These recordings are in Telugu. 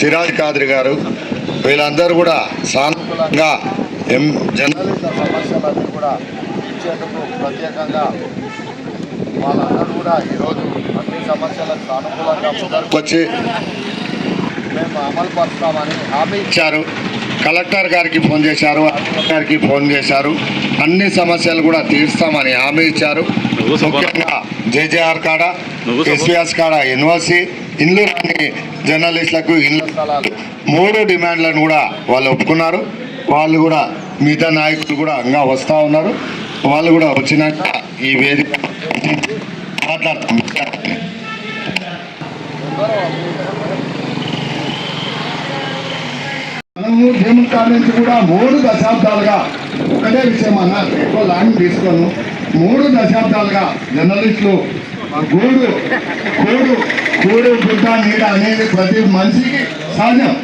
సిరాజ్ కాద్రి గారు వీళ్ళందరూ కూడా సానుకూలంగా ఎం జర్నలిస్టుల సమస్యలన్నీ కూడా ఇచ్చేందుకు ప్రత్యేకంగా వాళ్ళందరూ కూడా ఈరోజు అన్ని సమస్యలకు సానుకూలంగా వచ్చి మేము అమలు పరుస్తామని హామీ ఇచ్చారు. కలెక్టర్ గారికి ఫోన్ చేశారు గారికి ఫోన్ చేశారు. అన్ని సమస్యలు కూడా తీరుస్తామని హామీ ఇచ్చారు. ముఖ్యంగా జేజేఆర్ కాడ ఎస్విఎస్ కాడ యూనివర్సిటీ ఇండ్లు రాని జర్నలిస్టులకు స్థలాలు మూడు డిమాండ్లను కూడా వాళ్ళు ఒప్పుకున్నారు. వాళ్ళు కూడా మిగతా నాయకులు కూడా ఇంకా వస్తూ ఉన్నారు. వాళ్ళు కూడా వచ్చినాక ఈ వేదిక మాట్లాడతాం. మనము దేవుని కాలం నుంచి కూడా మూడు దశాబ్దాలుగా ఒకటే విషయం అన్న ఎక్కువ లాంగ్ తీసుకోను. మూడు దశాబ్దాలుగా జర్నలిస్టులు గూడు కూడు కూడు గుడ్డ నీడ అనేది ప్రతి మనిషికి సహజం.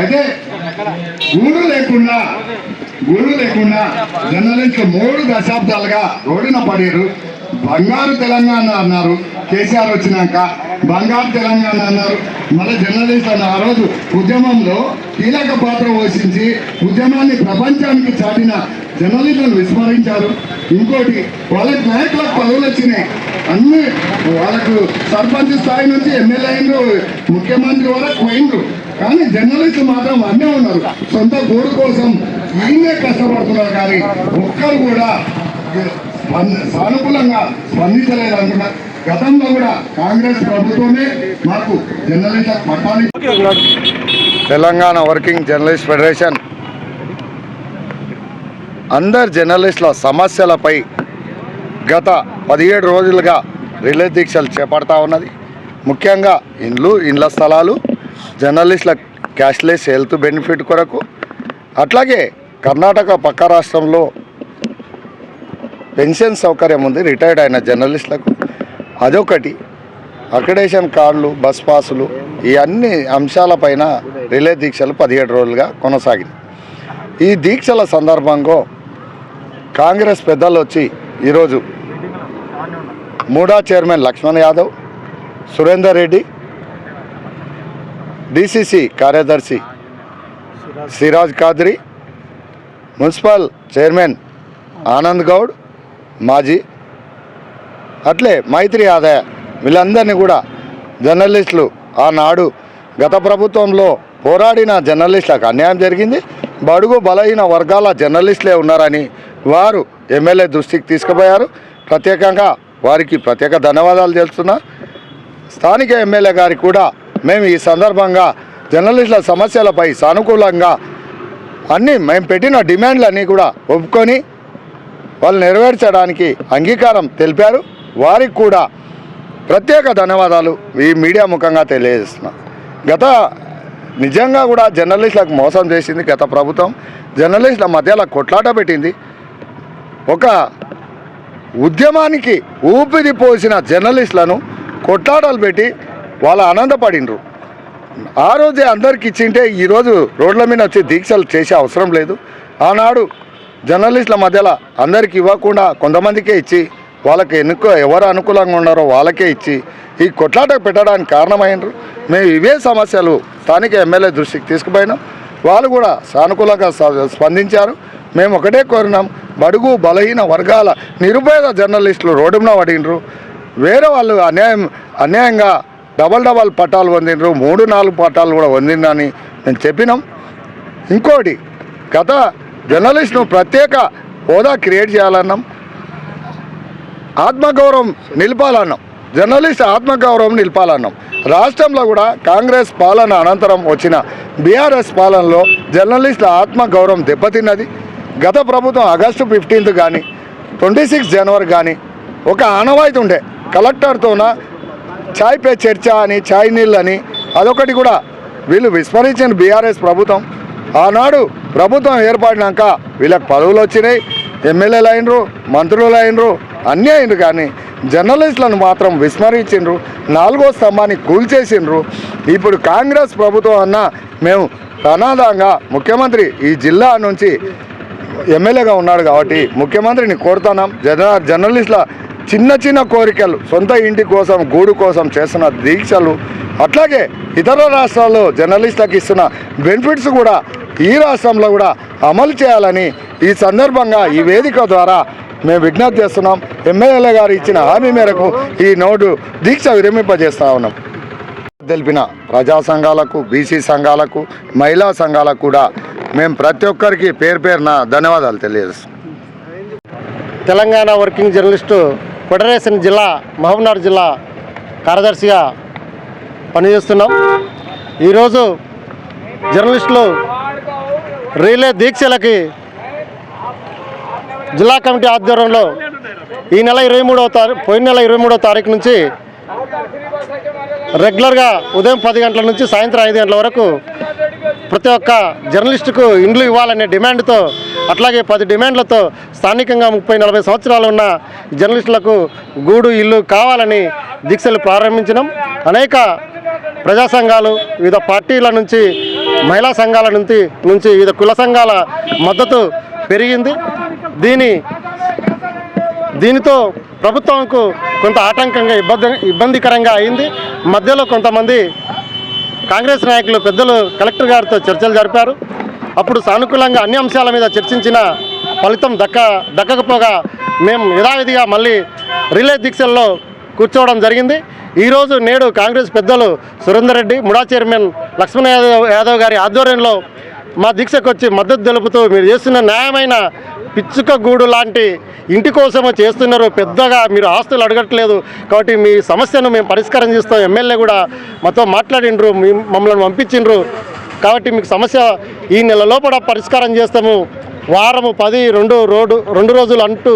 అయితే గూడు లేకుండా గూడు లేకుండా జర్నలిస్టులు మూడు దశాబ్దాలుగా రోడ్డున పడారు. బంగారు తెలంగాణ అన్నారు కేసీఆర్ వచ్చినాక. బంగారు తెలంగాణ అన్నారు. మళ్ళీ జర్నలిస్ట్ అన్న ఆ రోజు ఉద్యమంలో కీలక పాత్ర పోషించి ఉద్యమాన్ని ప్రపంచానికి చాటిన జర్నలిస్టులను విస్మరించారు. ఇంకోటి వాళ్ళకి నాయకులకు పదవులు వచ్చినాయి. అన్ని వాళ్ళకు సర్పంచ్ స్థాయి నుంచి ఎమ్మెల్యే అయినరు ముఖ్యమంత్రి వరకు పోయినరు కానీ జర్నలిస్టులు మాత్రం అన్నీ ఉన్నారు. సొంత గోడు కోసం ఈయనే కష్టపడుతున్నారు కానీ ఒక్కరు కూడా సానుకూలంగా స్పందించలేదు అంటున్నారు గతంలో కూడా కాంగ్రెస్ ప్రభుత్వమే మాకు జర్నలిస్ట్ పట్టాలి తెలంగాణ వర్కింగ్ జర్నలిస్ట్ ఫెడరేషన్. అందరు జర్నలిస్టుల సమస్యలపై గత పదిహేడు రోజులుగా రిలే దీక్షలు చేపడతా ఉన్నది. ముఖ్యంగా ఇండ్లు ఇండ్ల స్థలాలు జర్నలిస్టుల క్యాష్లెస్ హెల్త్ బెనిఫిట్ కొరకు. అట్లాగే కర్ణాటక పక్క రాష్ట్రంలో పెన్షన్ సౌకర్యం ఉంది రిటైర్డ్ అయిన జర్నలిస్టులకు. అదొకటి. అక్రిడేషన్ కార్డులు బస్ పాసులు ఈ అన్ని అంశాలపైన రిలే దీక్షలు పదిహేడు రోజులుగా కొనసాగింది ఈ దీక్షల సందర్భంగా కాంగ్రెస్ పెద్దలు వచ్చి ఈరోజు మూడా చైర్మన్ లక్ష్మణ్ యాదవ్ సురేందర్ రెడ్డి డిసిసి కార్యదర్శి సిరాజ్ కాద్రి మున్సిపల్ చైర్మన్ ఆనంద్ గౌడ్ మాజీ అట్లే మైత్రి ఆదాయ. వీళ్ళందరినీ కూడా జర్నలిస్టులు ఆనాడు గత ప్రభుత్వంలో పోరాడిన జర్నలిస్టులకు అన్యాయం జరిగింది. బడుగు బలహీన వర్గాల జర్నలిస్టులే ఉన్నారని వారు ఎమ్మెల్యే దృష్టికి తీసుకుపోయారు. ప్రత్యేకంగా వారికి ప్రత్యేక ధన్యవాదాలు తెలుస్తున్నా. స్థానిక ఎమ్మెల్యే గారికి కూడా మేము ఈ సందర్భంగా జర్నలిస్టుల సమస్యలపై సానుకూలంగా అన్నీ మేము పెట్టిన డిమాండ్లన్నీ కూడా ఒప్పుకొని వాళ్ళు నెరవేర్చడానికి అంగీకారం తెలిపారు. వారికి కూడా ప్రత్యేక ధన్యవాదాలు ఈ మీడియా ముఖంగా తెలియజేస్తున్నా. గత నిజంగా కూడా జర్నలిస్టులకు మోసం చేసింది గత ప్రభుత్వం. జర్నలిస్టుల మధ్యలో కొట్లాట పెట్టింది. ఒక ఉద్యమానికి ఊపిరి పోసిన జర్నలిస్టులను కొట్లాటలు పెట్టి వాళ్ళు ఆనందపడిండ్రు. ఆ రోజే అందరికి ఇచ్చింటే ఈరోజు రోడ్ల మీద వచ్చి దీక్షలు చేసే అవసరం లేదు. ఆనాడు జర్నలిస్టుల మధ్యలో అందరికి ఇవ్వకుండా కొంతమందికే ఇచ్చి వాళ్ళకి ఎన్నుకో ఎవరు అనుకూలంగా ఉన్నారో వాళ్ళకే ఇచ్చి ఈ కొట్లాట పెట్టడానికి కారణమైనరు మేము ఇవే సమస్యలు స్థానిక ఎమ్మెల్యే దృష్టికి తీసుకుపోయినాం. వాళ్ళు కూడా సానుకూలంగా స్పందించారు. మేము ఒకటే కోరినాం. బడుగు బలహీన వర్గాల నిరుపేద జర్నలిస్టులు రోడ్డున పడినరు వేరే వాళ్ళు అన్యాయం అన్యాయంగా డబల్ డబల్ పట్టాలు పొందినరు మూడు నాలుగు పట్టాలు కూడా పొందిందని మేము చెప్పినాం. ఇంకోటి గత జర్నలిస్ట్ను ప్రత్యేక హోదా క్రియేట్ చేయాలన్నాం. ఆత్మగౌరవం నిలపాలన్నాం. జర్నలిస్ట్ ఆత్మగౌరవం నిలపాలన్నాం. రాష్ట్రంలో కూడా కాంగ్రెస్ పాలన అనంతరం వచ్చిన బీఆర్ఎస్ పాలనలో జర్నలిస్టుల ఆత్మగౌరవం దెబ్బతిన్నది. గత ప్రభుత్వం ఆగస్టు ఫిఫ్టీన్త్ కానీ ట్వంటీ సిక్స్ జనవరి కానీ ఒక ఆనవాయితీ ఉండే. కలెక్టర్తోన ఛాయ్ పే చర్చ అని చాయ్ నీళ్ళని అదొకటి కూడా వీళ్ళు విస్మరించిన బీఆర్ఎస్ ప్రభుత్వం. ఆనాడు ప్రభుత్వం ఏర్పడినాక వీళ్ళకి పదవులు వచ్చినాయి. ఎమ్మెల్యేలు అయినరు మంత్రులు అయినరు అన్నీ అయినరు కానీ జర్నలిస్టులను మాత్రం విస్మరించిండ్రు నాలుగో స్తంభాన్ని కూల్చేసిండ్రు. ఇప్పుడు కాంగ్రెస్ ప్రభుత్వం అన్న మేము ప్రనాదంగా ముఖ్యమంత్రి ఈ జిల్లా నుంచి ఎమ్మెల్యేగా ఉన్నాడు కాబట్టి ముఖ్యమంత్రిని కోరుతున్నాం. జన జర్నలిస్టుల చిన్న చిన్న కోరికలు సొంత ఇంటి కోసం గూడు కోసం చేస్తున్న దీక్షలు అట్లాగే ఇతర రాష్ట్రాల్లో జర్నలిస్టులకు ఇస్తున్న బెనిఫిట్స్ కూడా ఈ రాష్ట్రంలో కూడా అమలు చేయాలని ఈ సందర్భంగా ఈ వేదిక ద్వారా మేము విజ్ఞప్తి చేస్తున్నాం. ఎమ్మెల్యేల గారు ఇచ్చిన హామీ మేరకు ఈ నోటు దీక్ష విరమింపజేస్తా ఉన్నాం. తెలిపిన ప్రజా సంఘాలకు బీసీ సంఘాలకు మహిళా సంఘాలకు కూడా మేము ప్రతి ఒక్కరికి పేరు పేరున ధన్యవాదాలు తెలియజేస్తాం తెలంగాణ వర్కింగ్ జర్నలిస్టు ఫెడరేషన్ జిల్లా మహబూబ్నగర్ జిల్లా కార్యదర్శిగా పనిచేస్తున్నాం. ఈరోజు జర్నలిస్టులు రీలే దీక్షలకి జిల్లా కమిటీ ఆధ్వర్యంలో ఈ నెల ఇరవై మూడవ తారీఖు పోయిన నెల ఇరవై మూడవ తారీఖు నుంచి రెగ్యులర్గా ఉదయం పది గంటల నుంచి సాయంత్రం ఐదు గంటల వరకు ప్రతి ఒక్క జర్నలిస్టుకు ఇండ్లు ఇవ్వాలనే డిమాండ్తో అట్లాగే పది డిమాండ్లతో స్థానికంగా ముప్పై నలభై సంవత్సరాలు ఉన్న జర్నలిస్టులకు గూడు ఇల్లు కావాలని దీక్షలు ప్రారంభించడం అనేక ప్రజా సంఘాలు వివిధ పార్టీల నుంచి మహిళా సంఘాల నుంచి నుంచి వివిధ కుల సంఘాల మద్దతు పెరిగింది. దీని దీనితో ప్రభుత్వంకు కొంత ఆటంకంగా ఇబ్బంది ఇబ్బందికరంగా అయింది. మధ్యలో కొంతమంది కాంగ్రెస్ నాయకులు పెద్దలు కలెక్టర్ గారితో చర్చలు జరిపారు. అప్పుడు సానుకూలంగా అన్ని అంశాల మీద చర్చించిన ఫలితం దక్క దక్కకపోగా మేము యథావిధిగా మళ్ళీ రిలే దీక్షల్లో కూర్చోవడం జరిగింది. ఈరోజు నేడు కాంగ్రెస్ పెద్దలు సురేందర్ రెడ్డి ముడా చైర్మన్ లక్ష్మణ యాదవ్ యాదవ్ గారి ఆధ్వర్యంలో మా దీక్షకు వచ్చి మద్దతు తెలుపుతూ మీరు చేస్తున్న న్యాయమైన పిచ్చుక గూడు లాంటి ఇంటి కోసమే చేస్తున్నారు. పెద్దగా మీరు ఆస్తులు అడగట్లేదు. కాబట్టి మీ సమస్యను మేము పరిష్కారం చేస్తాం. ఎమ్మెల్యే కూడా మాతో మాట్లాడిండ్రు. మమ్మల్ని పంపించిండ్రు. కాబట్టి మీకు సమస్య ఈ నెల లోపల పరిష్కారం చేస్తాము. వారము పది రెండు రోడ్డు రెండు రోజులు అంటూ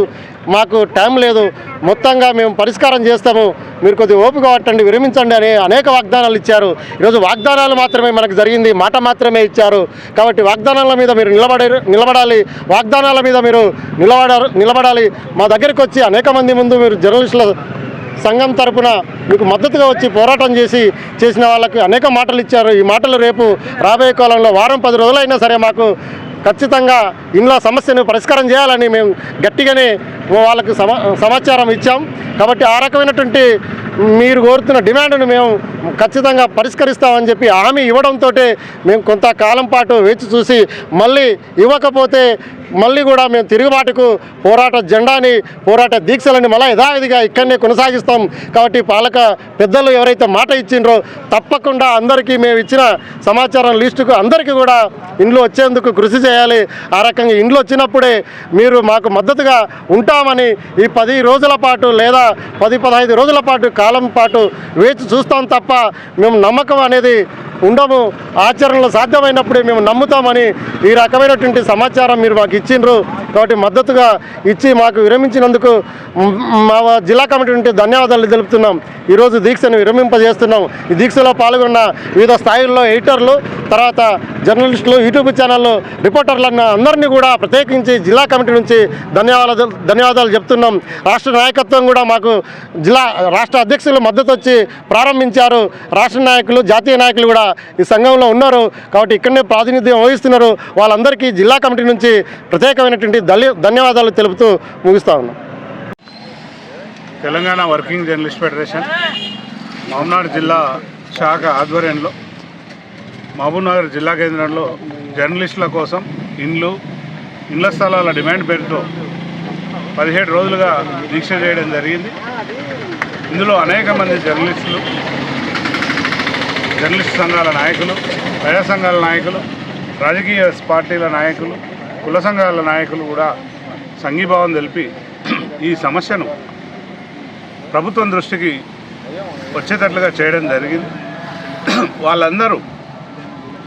మాకు టైం లేదు. మొత్తంగా మేము పరిష్కారం చేస్తాము. మీరు కొద్దిగా ఓపిక పట్టండి విరమించండి అని అనేక వాగ్దానాలు ఇచ్చారు. ఈరోజు వాగ్దానాలు మాత్రమే మనకు జరిగింది మాట మాత్రమే ఇచ్చారు. కాబట్టి వాగ్దానాల మీద మీరు నిలబడే నిలబడాలి. వాగ్దానాల మీద మీరు నిలబడారు నిలబడాలి. మా దగ్గరికి వచ్చి అనేక మంది ముందు మీరు జర్నలిస్టుల సంఘం తరపున మీకు మద్దతుగా వచ్చి పోరాటం చేసి చేసిన వాళ్ళకి అనేక మాటలు ఇచ్చారు. ఈ మాటలు రేపు రాబోయే కాలంలో వారం పది రోజులైనా సరే మాకు ఖచ్చితంగా ఇంట్లో సమస్యను పరిష్కారం చేయాలని మేము గట్టిగానే వాళ్ళకు సమా సమాచారం ఇచ్చాం. కాబట్టి ఆ రకమైనటువంటి మీరు కోరుతున్న డిమాండ్ను మేము ఖచ్చితంగా పరిష్కరిస్తామని చెప్పి హామీ ఇవ్వడంతో మేము కొంతకాలం పాటు వేచి చూసి మళ్ళీ ఇవ్వకపోతే మళ్ళీ కూడా మేము తిరుగుబాటుకు పోరాట జెండాని పోరాట దీక్షలని మళ్ళీ యథావిధిగా ఇక్కడనే కొనసాగిస్తాం. కాబట్టి పాలక పెద్దలు ఎవరైతే మాట ఇచ్చిండ్రో తప్పకుండా అందరికీ మేము ఇచ్చిన సమాచారం లిస్టుకు అందరికీ కూడా ఇండ్లు వచ్చేందుకు కృషి చేయాలి. ఆ రకంగా ఇండ్లు వచ్చినప్పుడే మీరు మాకు మద్దతుగా ఉంటామని ఈ పది రోజుల పాటు లేదా పది పదహైదు రోజుల పాటు కాలం పాటు వేచి చూస్తాం తప్ప మేము నమ్మకం అనేది ఉండము. ఆచరణలో సాధ్యమైనప్పుడే మేము నమ్ముతామని ఈ రకమైనటువంటి సమాచారం మీరు మాకు ఇచ్చిండ్రు. కాబట్టి మద్దతుగా ఇచ్చి మాకు విరమించినందుకు మా జిల్లా కమిటీ నుండి ధన్యవాదాలు తెలుపుతున్నాం. ఈరోజు దీక్షను విరమింపజేస్తున్నాం. ఈ దీక్షలో పాల్గొన్న వివిధ స్థాయిల్లో ఎడిటర్లు తర్వాత జర్నలిస్టులు యూట్యూబ్ ఛానళ్ళు రిపోర్టర్లు అన్న అందరినీ కూడా ప్రత్యేకించి జిల్లా కమిటీ నుంచి ధన్యవాదాలు ధన్యవాదాలు చెప్తున్నాం. రాష్ట్ర నాయకత్వం కూడా మాకు జిల్లా రాష్ట్ర అధ్యక్షులు మద్దతు వచ్చి ప్రారంభించారు. రాష్ట్ర నాయకులు జాతీయ నాయకులు కూడా ఈ సంఘంలో ఉన్నారు. కాబట్టి ఇక్కడనే ప్రాతినిధ్యం వహిస్తున్నారు. వాళ్ళందరికీ జిల్లా కమిటీ నుంచి ప్రత్యేకమైనటువంటి ధన్యవాదాలు తెలుపుతూ ముగిస్తా ఉన్నాం. Telangana working journalist federation Mahabubnagar జిల్లా శాఖ ఆధ్వర్యంలో మహబూబ్నగర్ జిల్లా కేంద్రంలో జర్నలిస్టుల కోసం ఇండ్లు ఇండ్ల స్థలాల డిమాండ్ పేరుతో పదిహేడు రోజులుగా దీక్ష చేయడం జరిగింది. ఇందులో అనేక మంది జర్నలిస్టులు జర్నలిస్ట్ సంఘాల నాయకులు ప్రజా సంఘాల నాయకులు రాజకీయ పార్టీల నాయకులు కుల సంఘాల నాయకులు కూడా సంఘీభావం తెలిపి ఈ సమస్యను ప్రభుత్వం దృష్టికి వచ్చేటట్లుగా చేయడం జరిగింది. వాళ్ళందరూ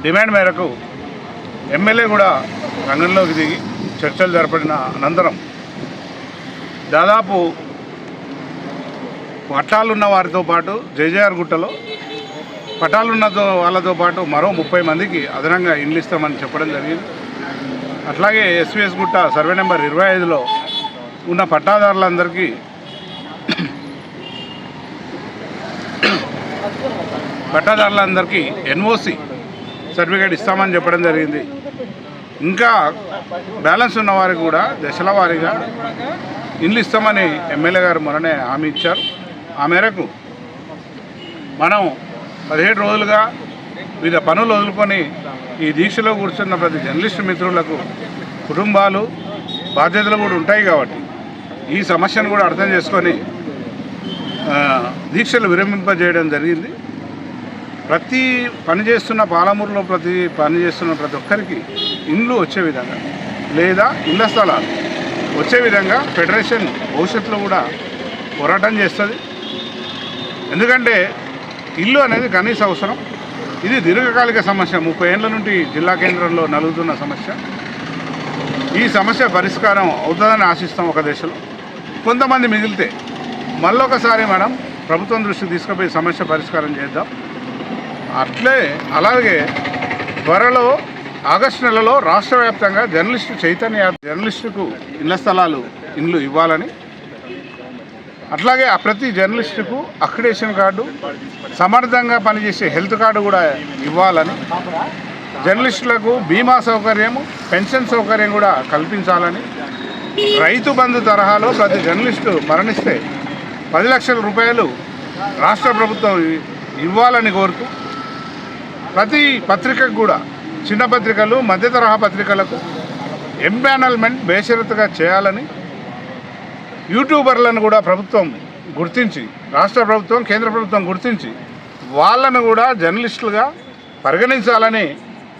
డిమాండ్ మేరకు ఎమ్మెల్యే కూడా రంగంలోకి దిగి చర్చలు జరపడిన అనంతరం దాదాపు పట్టాలున్న వారితో పాటు జేజేఆర్ గుట్టలో పట్టాలున్నతో వాళ్ళతో పాటు మరో ముప్పై మందికి అదనంగా ఇండ్లు ఇస్తామని చెప్పడం జరిగింది. అట్లాగే ఎస్విఎస్ గుట్ట సర్వే నెంబర్ ఇరవై ఐదులో ఉన్న పట్టాదారులందరికీ పట్టాదారులందరికీ ఎన్ఓసి సర్టిఫికేట్ ఇస్తామని చెప్పడం జరిగింది. ఇంకా బ్యాలెన్స్ ఉన్న వారికి కూడా దశల వారీగా ఇండ్లు ఇస్తామని ఎమ్మెల్యే గారు మొన్ననే హామీ ఇచ్చారు. ఆ మేరకు మనం పదిహేడు రోజులుగా వివిధ పనులు వదులుకొని ఈ దీక్షలో కూర్చున్న ప్రతి జర్నలిస్టు మిత్రులకు కుటుంబాలు బాధ్యతలు కూడా ఉంటాయి కాబట్టి ఈ సమస్యను కూడా అర్థం చేసుకొని దీక్షలు విరమింపజేయడం జరిగింది. ప్రతి పని చేస్తున్న పాలమూరులో ప్రతి పని చేస్తున్న ప్రతి ఒక్కరికి ఇండ్లు వచ్చే విధంగా లేదా ఇళ్ళ స్థలాలు వచ్చే విధంగా ఫెడరేషన్ భవిష్యత్తులో కూడా పోరాటం చేస్తుంది. ఎందుకంటే ఇల్లు అనేది కనీస అవసరం. ఇది దీర్ఘకాలిక సమస్య. ముప్పై ఏళ్ళ నుండి జిల్లా కేంద్రంలో నలుగుతున్న సమస్య. ఈ సమస్య పరిష్కారం అవుతుందని ఆశిస్తాం ఒక దశలో. కొంతమంది మిగిలితే మళ్ళొకసారి మనం ప్రభుత్వం దృష్టికి తీసుకుపోయి సమస్య పరిష్కారం చేద్దాం. అట్లే అలాగే త్వరలో ఆగస్టు నెలలో రాష్ట్ర వ్యాప్తంగా జర్నలిస్టు చైతన్య జర్నలిస్టుకు ఇళ్ళ స్థలాలు ఇండ్లు ఇవ్వాలని అట్లాగే ఆ ప్రతి జర్నలిస్టుకు అక్రిడేషన్ కార్డు సమర్థంగా పనిచేసే హెల్త్ కార్డు కూడా ఇవ్వాలని జర్నలిస్టులకు బీమా సౌకర్యము పెన్షన్ సౌకర్యం కూడా కల్పించాలని రైతు బంధు తరహాలో ప్రతి జర్నలిస్టు మరణిస్తే పది లక్షల రూపాయలు రాష్ట్ర ప్రభుత్వం ఇవ్వాలని కోరుతూ ప్రతి పత్రికకు కూడా చిన్న పత్రికలు మధ్య తరహా పత్రికలకు ఎంపానల్మెంట్ బేషరతుగా చేయాలని యూట్యూబర్లను కూడా ప్రభుత్వం గుర్తించి రాష్ట్ర ప్రభుత్వం కేంద్ర ప్రభుత్వం గుర్తించి వాళ్ళను కూడా జర్నలిస్టులుగా పరిగణించాలని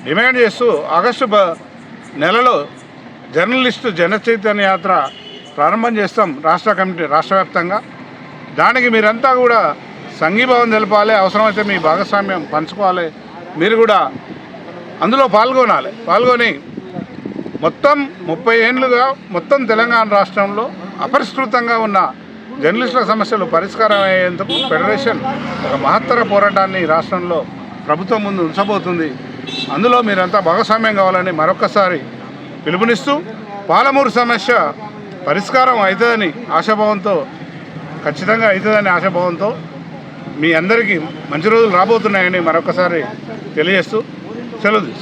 డిమాండ్ చేస్తూ ఆగస్టు బ నెలలో జర్నలిస్టు జన చైతన్య యాత్ర ప్రారంభం చేస్తాం రాష్ట్ర కమిటీ రాష్ట్ర వ్యాప్తంగా. దానికి మీరంతా కూడా సంఘీభావం తెలపాలి అవసరమైతే మీ భాగస్వామ్యం పంచుకోవాలి. మీరు కూడా అందులో పాల్గొనాలి. పాల్గొని మొత్తం ముప్పై ఏళ్ళుగా మొత్తం తెలంగాణ రాష్ట్రంలో అపరిష్కృతంగా ఉన్న జర్నలిస్టుల సమస్యలు పరిష్కారం అయ్యేందుకు ఫెడరేషన్ ఒక మహత్తర పోరాటాన్ని రాష్ట్రంలో ప్రభుత్వం ముందు ఉంచబోతుంది. అందులో మీరంతా భాగస్వామ్యం కావాలని మరొకసారి పిలుపునిస్తూ పాలమూరు సమస్య పరిష్కారం అవుతుందని ఆశాభావంతో ఖచ్చితంగా అవుతుందని ఆశాభావంతో మీ అందరికీ మంచి రోజులు రాబోతున్నాయని మరొకసారి తెలియజేస్తూ సెలవు